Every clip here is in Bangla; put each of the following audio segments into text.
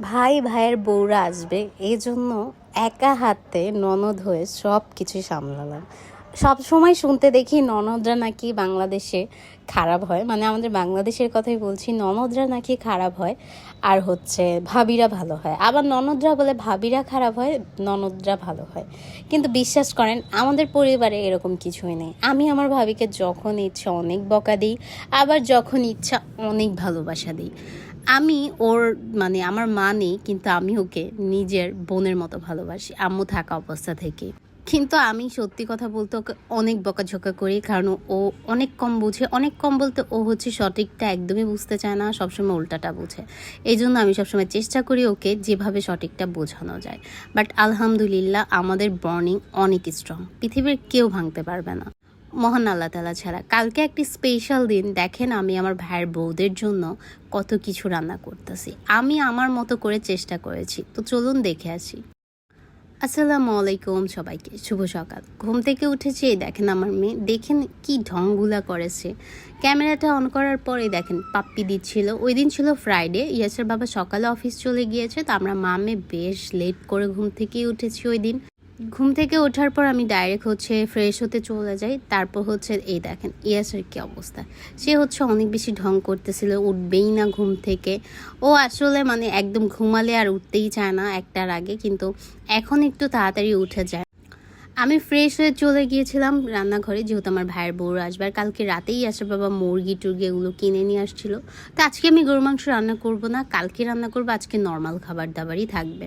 ভাই, ভাইয়ের বউরা আসবে এই জন্য একা হাতে ননদ হয়ে সব কিছু সামলালাম। সব সময় শুনতে দেখি ননদরা নাকি বাংলাদেশে খারাপ হয়। মানে আমাদের বাংলাদেশের কথাই বলছি, ননদরা নাকি খারাপ হয় আর হচ্ছে ভাবিরা ভালো হয়। আবার ননদরা বলে ভাবিরা খারাপ হয়, ননদরা ভালো হয়। কিন্তু বিশ্বাস করেন, আমাদের পরিবারে এরকম কিছুই নেই। আমি আমার ভাবিকে যখন ইচ্ছা অনেক বকা দিই, আবার যখন ইচ্ছা অনেক ভালোবাসা দিই। আমি ওর মানে আমার মা নেই, কিন্তু আমি ওকে নিজের বোনের মতো ভালোবাসি, আম্মু থাকা অবস্থা থেকে। কিন্তু আমি সত্যি কথা বলতে ওকে অনেক বকাঝকা করি, কারণ ও অনেক কম বুঝে, অনেক কম বলতে ও হচ্ছে সঠিকটা একদমই বুঝতে চায় না, সবসময় উল্টাটা বুঝে। এই জন্য আমি সবসময় চেষ্টা করি ওকে যেভাবে সঠিকটা বোঝানো যায়। বাট আলহামদুলিল্লাহ আমাদের বর্নিং অনেক স্ট্রং পৃথিবীর কেউ ভাঙতে পারবে না। মহান আল্লাহ তালা ছাড়া। কালকে একটি স্পেশাল দিন, দেখেন আমি আমার ভাইয়ের বউদের জন্য কত কিছু রান্না করতেছি। আমি আমার মতো করে চেষ্টা করেছি। তো চলুন দেখে আসি। আসসালামু আলাইকুম সবাইকে, শুভ সকাল। ঘুম থেকে উঠেছি দেখেন আমার মেয়ে। দেখেন কি ঢংগুলা করেছে। ক্যামেরাটা অন করার পরে দেখেন পাপ্পি দিচ্ছিল। ওই দিন ছিল ফ্রাইডে ইয়াসের বাবা সকালে অফিস চলে গিয়েছে, তো আমরা মামে বেশ লেট করে ঘুম থেকেই উঠেছি ওই দিন। ঘুম থেকে ওঠার পর আমি ডাইরেক্ট হচ্ছে ফ্রেশ হতে চলে যাই। তারপর হচ্ছে এই দেখেন ইয়াসের কী অবস্থা? সে হচ্ছে অনেক বেশি ঢং করতেছিল, উঠবেই না ঘুম থেকে। ও আসলে মানে একদম ঘুমালে আর উঠতেই চায় না একটার আগে, কিন্তু এখন একটু তাড়াতাড়ি উঠে যায়। আমি ফ্রেশ হয়ে চলে গিয়েছিলাম রান্নাঘরে, যেহেতু আমার ভাইয়ের বউরা আসবে। আর কালকে রাতেই আসে বাবা মুরগি টুরগি এগুলো কিনে নিয়ে আসছিল। তো আজকে আমি গরু মাংস রান্না করব না, কালকে রান্না করব, আজকে নর্মাল খাবার দাবারই থাকবে।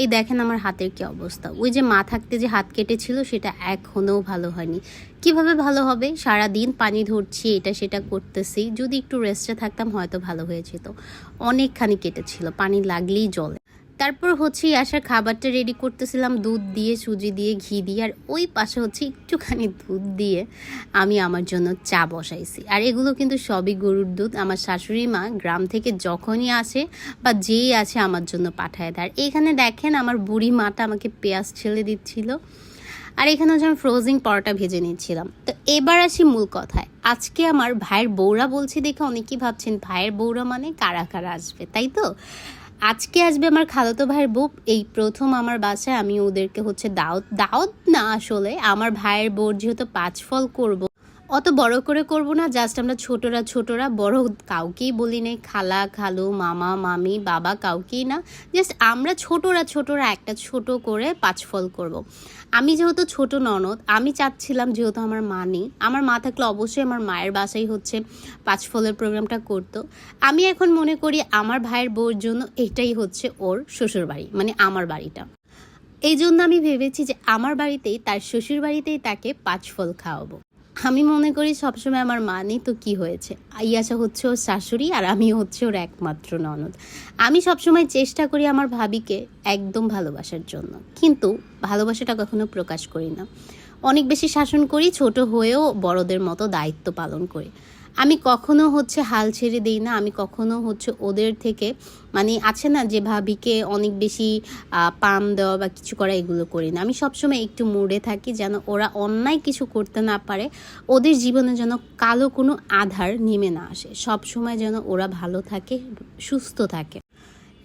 এই দেখেন আমার হাতের কি অবস্থা। ওই যে মা থাকতে যে হাত কেটেছিল, সেটা এখনও ভালো হয়নি। কীভাবে ভালো হবে? সারা দিন পানি ধরছি, এটা সেটা করতেছি। যদি একটু রেস্টে থাকতাম হয়তো ভালো হয়ে যেত। অনেকখানি কেটেছিল, পানি লাগলেই জলে। তারপর হচ্ছে আসার খাবারটা রেডি করতেছিলাম, দুধ দিয়ে, সুজি দিয়ে, ঘি দিয়ে, আর ওই পাশে হচ্ছে একটুখানি দুধ দিয়ে আমি আমার জন্য চা বসাইছি। আর এগুলো কিন্তু সবই গরুর দুধ। আমার শাশুড়ি মা গ্রাম থেকে যখনই আসে বা যেই আছে আমার জন্য পাঠায় দেয়। আর এখানে দেখেন আমার বুড়ি মাটা আমাকে পেঁয়াজ ছেলে দিচ্ছিল। আর এখানে হচ্ছে আমি ফ্রোজিং পরোটা ভেজে নিচ্ছিলাম। তো এবার আসি মূল কথায়। আজকে আমার ভাইয়ের বউরা বলছি দেখে অনেকেই ভাবছেন, ভাইয়ের বউরা মানে কারা কারা আসবে, তাই তো? আজকে আসবে আমার খালাতো ভাইয়ের বউ এই প্রথম আমার বাসায় আমি ওদেরকে হচ্ছে দাওত দাওত না আসলে, আমার ভাইয়ের বউর যেহেতু পাঁচ ফল করব। অত বড় করে করব না জাস্ট আমরা ছোটরা ছোটরা, বড় কাউকেই বলি নেই, খালা, খালু, মামা, মামি, বাবা কাউকেই না জাস্ট আমরা ছোটরা ছোটরা একটা ছোট করে পাঁচফল করব। আমি যেহেতু ছোট ননদ, আমি চাচ্ছিলাম যেহেতু আমার মা নেই, আমার মা থাকলে অবশ্যই আমার মায়ের বাসাই হচ্ছে পাঁচ ফলের প্রোগ্রামটা করতো। আমি এখন মনে করি আমার ভাইয়ের বউর জন্য এটাই হচ্ছে ওর শ্বশুর বাড়ি মানে আমার বাড়িটা। এই জন্য আমি ভেবেছি যে আমার বাড়িতেই, তার শ্বশুর বাড়িতেই তাকে পাঁচ ফল খাওয়াবো। আমি মনে করি সবসময় আমার মা নেই তো কি হয়েছে? ইয়াসা হচ্ছে ওর শাশুড়ি আর আমি হচ্ছে ওর একমাত্র ননদ। আমি সবসময় চেষ্টা করি আমার ভাবিকে একদম ভালোবাসার জন্য। কিন্তু ভালোবাসাটা কখনো প্রকাশ করি না। অনেক বেশি শাসন করি, ছোট হয়েও বড়দের মতো দায়িত্ব পালন করি। আমি কখনো হচ্ছে হাল ছেড়ে দিই না, আমি কখনো হচ্ছে ওদের থেকে মানে আছে না যে ভাবিকে অনেক বেশি পাম দেওয়া বা কিছু করা এগুলো করি না। আমি সবসময় একটু মুড়ে থাকি যেন ওরা অন্যায় কিছু করতে না পারে, ওদের জীবনে যেন কালো কোনো আধার নেমে না আসে। সবসময় যেন ওরা ভালো থাকে, সুস্থ থাকে।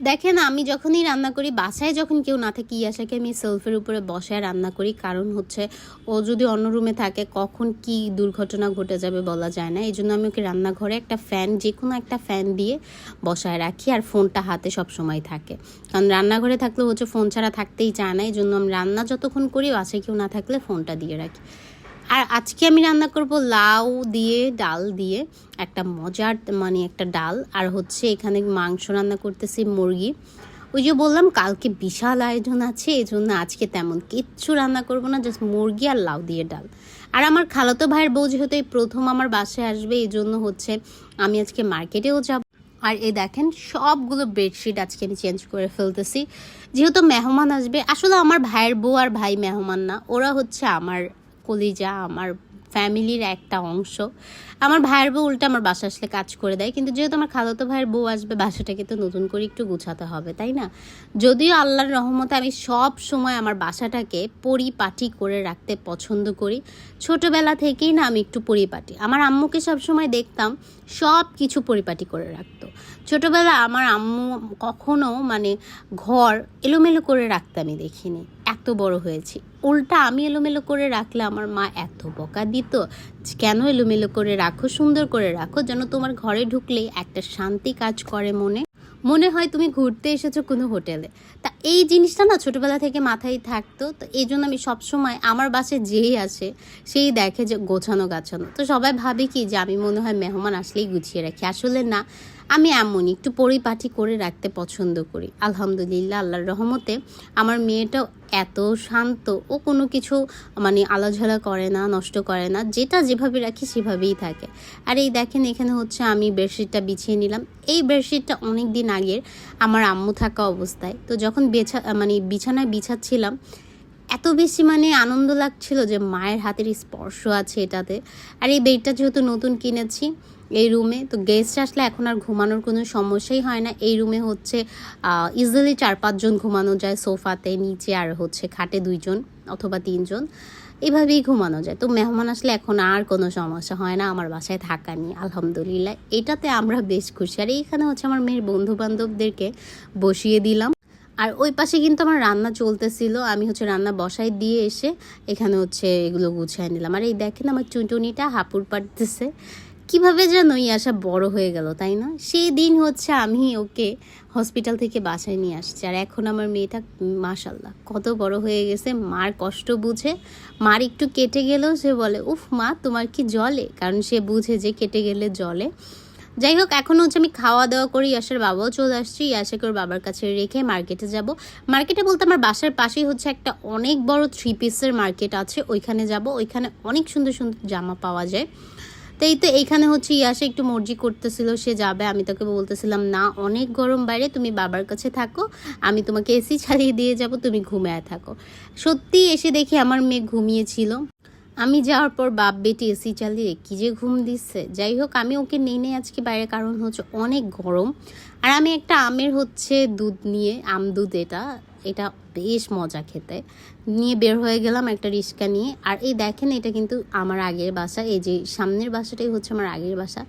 দেখেন, আমি যখনই রান্না করি, বাসায় যখন কেউ না থাকে ইয়াসাকে আমি সেলফের উপরে বসায় রান্না করি। কারণ হচ্ছে, ও যদি অন্য রুমে থাকে, কখন কি দুর্ঘটনা ঘটে যাবে বলা যায় না। এই জন্য আমি ওকে রান্নাঘরে একটা ফ্যান যে কোনো একটা ফ্যান দিয়ে বসায় রাখি, আর ফোনটা হাতে সব সময় থাকে। কারণ রান্নাঘরে থাকলে হচ্ছে ফোন ছাড়া থাকতেই চায় না। এই জন্য আমি রান্না যতক্ষণ করি, বাসায় কেউ না থাকলে ফোনটা দিয়ে রাখি। আর আজকে আমি রান্না করব লাউ দিয়ে, ডাল দিয়ে একটা মজার মানে একটা ডাল। আর হচ্ছে এখানে মাংস রান্না করতেছি মুরগি। ওই যে বললাম, কালকে বিশাল আয়োজন আছে এই জন্য আজকে তেমন কিচ্ছু রান্না করব না জাস্ট মুরগি আর লাউ দিয়ে ডাল। আর আমার খালাতো ভাইয়ের বউ যেহেতু এই প্রথম আমার বাসায় আসবে এই জন্য হচ্ছে আমি আজকে মার্কেটেও যাব। আর এই দেখেন, সবগুলো বেডশিট আজকে আমি চেঞ্জ করে ফেলতেছি। যেহেতু মেহমান আসবে, আসলে আমার ভাইয়ের বউ আর ভাই মেহমান না, ওরা হচ্ছে আমার কলিজা, আমার ফ্যামিলির একটা অংশ। আমার ভাইয়ের বউ উল্টা আমার বাসা আসলে কাজ করে দেয়, কিন্তু যেহেতু আমার খালাতো ভাইয়ের বউ আসবে, বাসাটাকে তো নতুন করে একটু গুছাতে হবে, তাই না? যদিও আল্লাহর রহমতে আমি সব সময় আমার বাসাটাকে পরিপাটি করে রাখতে পছন্দ করি। ছোটোবেলা থেকেই না আমি একটু পরিপাটি। আমার আম্মুকে সব সময় দেখতাম সব কিছু পরিপাটি করে রাখতো। ছোটোবেলা আমার আম্মু কখনো মানে ঘর এলোমেলো করে রাখতে আমি দেখিনি, এত বড় হয়েছি। উল্টা আমি এলোমেলো করে রাখলে আমার মা এত বকা দিত কেন এলোমেলো করে রাখো, সুন্দর করে রাখো, যেন তোমার ঘরে ঢুকলেই একটা শান্তি কাজ করে মনে। মনে হয় তুমি ঘুরতে এসেছ কোনো হোটেলে। তা এই জিনিসটা না ছোটোবেলা থেকে মাথায় থাকতো, তো এই জন্য আমি সবসময় আমার বাসে যেই আসে সেই দেখে যে গোছানো গাছানো। তো সবাই ভাবে কি যে আমি মনে হয় মেহমান আসলেই গুছিয়ে রাখি। আসলে না, আমি এমনই একটু পরিপাটি করে রাখতে পছন্দ করি। আলহামদুলিল্লাহ, আল্লাহর রহমতে আমার মেয়েটাও শান্ত ও কোনো কিছু মানে আলাঝালা করে না, নষ্ট করে না, যেটা যেভাবে রাখি সেভাবেই থাকে। আর এই দেখেন এখানে হচ্ছে আমি বেডশিটটা বিছিয়ে নিলাম। এই বেডশিটটা অনেক দিন আগের আমার আম্মু থাকা অবস্থায়। তো যখন বেছা মানে বিছানায় বিছাচ্ছিলাম, এত বেশি মানে আনন্দ লাগছিল যে মায়ের হাতের স্পর্শ আছে এটাতে। আর এই বেডটা যেহেতু নতুন কিনেছি এই রুমে। তো গেস্ট আসলে এখন আর ঘুমানোর কোনো সমস্যাই হয় না। এই রুমে হচ্ছে ইজিলি চার পাঁচজন ঘুমানো যায় সোফাতে, নিচে আর হচ্ছে খাটে দুইজন অথবা তিনজন। এভাবেই ঘুমানো যায়। তো মেহমান আসলে এখন আর কোনো সমস্যা হয় না, আমার বাসায় থাকা নিয়ে, আলহামদুলিল্লাহ। এটাতে আমরা বেশ খুশি। আর এইখানে হচ্ছে আমার মেয়ের বন্ধু বান্ধবদেরকে বসিয়ে দিলাম। আর ওই পাশে কিন্তু আমার রান্না চলতেছিল। আমি হচ্ছে রান্না বসাই দিয়ে এসে এখানে হচ্ছে এগুলো গুছিয়ে নিলাম। আর এই দেখেন আমার চুনটুনিটা হাপুর পাড়তেছে। কীভাবে যেন এই আশা বড় হয়ে গেল, তাই না? সেই দিন হচ্ছে আমি ওকে হসপিটাল থেকে বাসায় নিয়ে আসছি। আর এখন আমার মেয়েটা মাশাল্লাহ কত বড় হয়ে গেছে। মার কষ্ট বুঝে, মার একটু কেটে গেলেও সে বলে, উফ মা, তোমার কি জলে? কারণ সে বুঝে যে কেটে গেলে জলে। যাই হোক, এখন হচ্ছে আমি খাওয়া দাওয়া করি ইয়াসের বাবাও চলে আসছি। ইয়াসাকে ওর বাবার কাছে রেখে মার্কেটে যাব। মার্কেটে বলতে আমার বাসার পাশেই হচ্ছে একটা অনেক বড় থ্রি পিসের মার্কেট আছে। ওইখানে যাব। ওইখানে অনেক সুন্দর সুন্দর জামা পাওয়া যায়। তো এই তো এইখানে হচ্ছে ইয়াসে একটু মর্জি করতেছিল, সে যাবে। আমি তাকে বলতেছিলাম, না, অনেক গরম বাইরে, তুমি বাবার কাছে থাকো, আমি তোমাকে এসি চালিয়ে দিয়ে যাব, তুমি ঘুমিয়ে থাকো। সত্যি এসে দেখি আমার মেয়ে ঘুমিয়েছিল। আমি যাওয়ার পর বাপ বেটি এসি চালিয়ে কি যে ঘুম দিচ্ছে। যাই হোক, আমি ওকে নিয়ে নেই আজকে বাইরে, কারণ হচ্ছে অনেক গরম। আর আমি একটা আমের হচ্ছে দুধ নিয়ে, আম দুধ এটা এটা বেশ মজা খেতে। নিয়ে বের হয়ে গেলাম একটা রিক্সা নিয়ে। আর এই দেখেন, এটা কিন্তু আমার আগের বাসা। এই যে সামনের বাসাটাই হচ্ছে আমার আগের বাসা।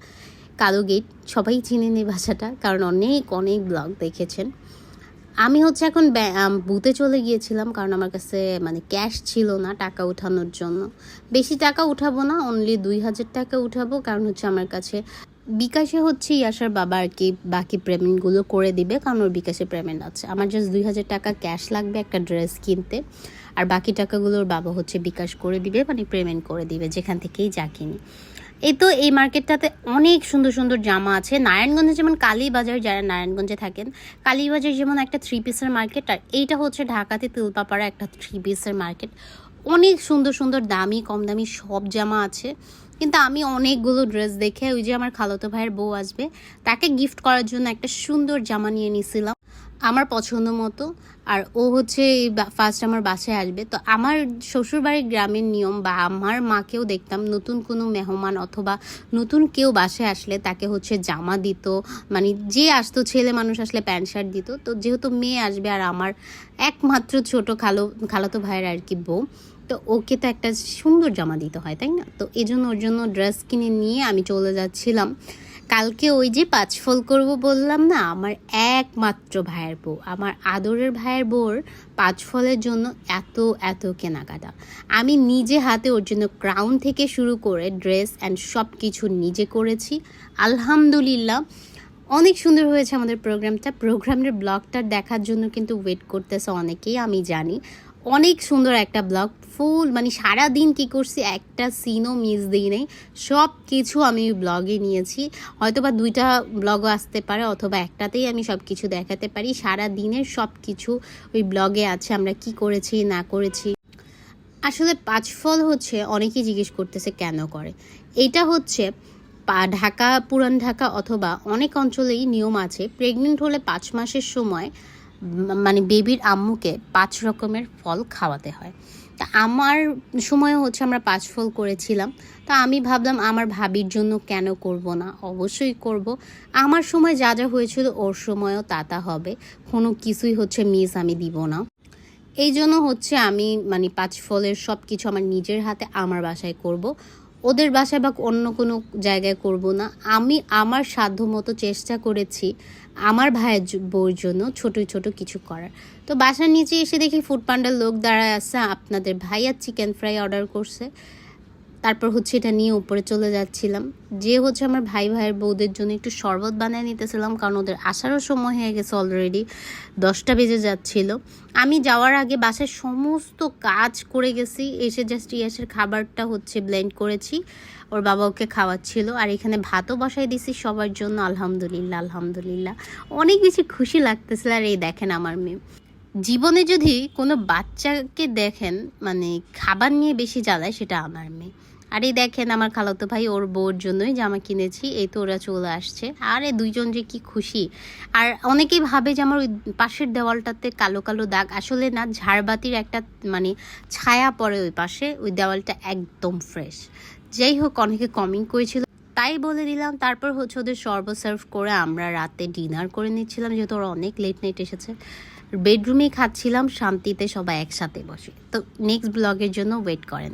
কালো গেট সবাই চিনেন এই বাসাটা, কারণ অনেক অনেক ব্লগ দেখেছেন। আমি হচ্ছে এখন বুথে চলে গিয়েছিলাম, কারণ আমার কাছে মানে ক্যাশ ছিল না টাকা উঠানোর জন্য। বেশি টাকা উঠাবো না অনলি দুই হাজার টাকা উঠাবো, কারণ হচ্ছে আমার কাছে বিকাশে হচ্ছে ইয়াসার বাবা আর কি বাকি পেমেন্টগুলো করে দিবে, কারণ ওর বিকাশে পেমেন্ট আছে। আমার জাস্ট দুই হাজার টাকা ক্যাশ লাগবে একটা ড্রেস কিনতে, আর বাকি টাকাগুলো ওর বাবা হচ্ছে বিকাশ করে দিবে মানে পেমেন্ট করে দিবে, যেখান থেকেই যা কিনি। এই তো এই মার্কেটটাতে অনেক সুন্দর সুন্দর জামা আছে। নারায়ণগঞ্জে যেমন কালীবাজার, যারা নারায়ণগঞ্জে থাকেন, কালীবাজার যেমন একটা থ্রি পিসের মার্কেট আর এইটা হচ্ছে ঢাকাতে তিলপাপাড়া একটা থ্রি পিসের মার্কেট অনেক সুন্দর সুন্দর দামি, কম দামি সব জামা আছে। কিন্তু আমি অনেকগুলো ড্রেস দেখে ওই যে আমার খালতো ভাইয়ের বউ আসবে, তাকে গিফট করার জন্য একটা সুন্দর জামা নিয়ে নিয়েছিলাম আমার পছন্দ মতো। আর ও হচ্ছে ফার্স্ট আমার বাসায় আসবে। তো আমার শ্বশুরবাড়ির গ্রামের নিয়ম বা আমার মাকেও দেখতাম, নতুন কোনো মেহমান অথবা নতুন কেউ বাসায় আসলে তাকে হচ্ছে জামা দিত মানে যে আসতো, ছেলে মানুষ আসলে প্যান্ট শার্ট দিত। তো যেহেতু মেয়ে আসবে আর আমার একমাত্র ছোট খালো, খালাতো ভাইয়ের আর কি বউ তো ওকে তো একটা সুন্দর জামা দিতে হয়, তাই না? তো এই জন্য ওর জন্য ড্রেস কিনে নিয়ে আমি চলে যাচ্ছিলাম। কালকে ওই যে পাঁচ ফল করব বললাম না, আমার একমাত্র ভাইয়ের বউ। আমার আদরের ভাইয়ের বউর পাঁচ ফলের জন্য এত এত কেনাকাটা। আমি নিজে হাতে ওর জন্য ক্রাউন থেকে শুরু করে ড্রেস অ্যান্ড সব কিছু নিজে করেছি। আলহামদুলিল্লাহ। অনেক সুন্দর হয়েছে আমাদের প্রোগ্রামটা প্রোগ্রামের ব্লগটা দেখার জন্য কিন্তু ওয়েট করতেছে অনেকেই, আমি জানি। অনেক সুন্দর একটা ব্লগ। ফুল মানে সারা দিন কী করছি, একটা সিনও মিস দিই নেই। সব কিছু আমি ব্লগে নিয়েছি। হয়তো বা দুইটা ব্লগও আসতে পারে, অথবা একটাতেই আমি সব কিছু দেখাতে পারি। সারা দিনের সব কিছু ওই ব্লগে আছে, আমরা কি করেছি, না করেছি। আসলে পাঁচ ফল হচ্ছে, অনেকেই জিজ্ঞেস করতেছে, কেন করে? এটা হচ্ছে, পা- ঢাকা, পুরান ঢাকা অথবা অনেক অঞ্চলেই নিয়ম আছে প্রেগনেন্ট হলে পাঁচ মাসের সময় মানে বেবির আম্মুকে পাঁচ রকমের ফল খাওয়াতে হয়। তা আমার সময় হচ্ছে আমরা পাঁচ ফল করেছিলাম। তা আমি ভাবলাম, আমার ভাবির জন্য কেন করব না? অবশ্যই করব। আমার সময় যা যা হয়েছিল ওর সময়ও তা তা হবে। কোনো কিছুই হচ্ছে মিস আমি দিব না। এই জন্য হচ্ছে আমি মানে পাঁচ ফলের সব কিছু আমার নিজের হাতে, আমার বাসায় করব। ওদের বাসায় বা অন্য কোনো জায়গায় করব না। আমি আমার সাধ্য মতো চেষ্টা করেছি আমার ভাইয়ের বউর জন্য ছোট ছোট কিছু করার। তো বাসার নিচে এসে দেখি ফুড পান্ডার লোক দাঁড়ায় আছে, আপনাদের ভাইয়া চিকেন ফ্রাই অর্ডার করছে। তারপর হচ্ছে এটা নিয়ে উপরে চলে যাচ্ছিলাম। যে হচ্ছে আমার ভাই ভাইয়ের বউদের জন্য একটু শরবত বানিয়ে নিতেছিলাম, কারণ ওদের আসারও সময় হয়ে গেছে অলরেডি দশটা বেজে যাচ্ছিল। আমি যাওয়ার আগে বাসায় সমস্ত কাজ করে গেছি, এসে জাস্ট ইয়াসের খাবারটা হচ্ছে ব্লেন্ড করেছি, ওর বাবা ওকে খাওয়াচ্ছিল, আর এখানে ভাতও বসাই দিছি সবার জন্য, আলহামদুলিল্লাহ আলহামদুলিল্লাহ। অনেক বেশি খুশি লাগতেছিল, আর এই দেখেন আমার মেয়ে। জীবনে যদি কোনো বাচ্চাকে দেখেন মানে খাবার নিয়ে বেশি জ্বালায়, সেটা আমার মেয়ে। আর দেখেন আমার খালাতো ভাই ওর বউর জন্যই জামা কিনেছি, এই তো ওরা চলে আসছে। আর দুইজন যে কি খুশি। আর অনেকেই ভাবে যে আমার ওই পাশের দেওয়ালটাতে কালো কালো দাগ, আসলে না, ঝাড়বাতির একটা মানে ছায়া পড়ে ওই পাশে, ওই দেওয়ালটা একদম ফ্রেশ যাই হোক, অনেকে কমিং করেছিল, তাই বলে দিলাম। তারপর হচ্ছে ওদের সর্ব সার্ভ করে আমরা রাতে ডিনার করে নিচ্ছিলাম, যেহেতু ওরা অনেক লেট নাইট এসেছে। বেডরুমেই খাচ্ছিলাম, শান্তিতে সবাই একসাথে বসে। তো নেক্সট ব্লগের জন্য ওয়েট করেন।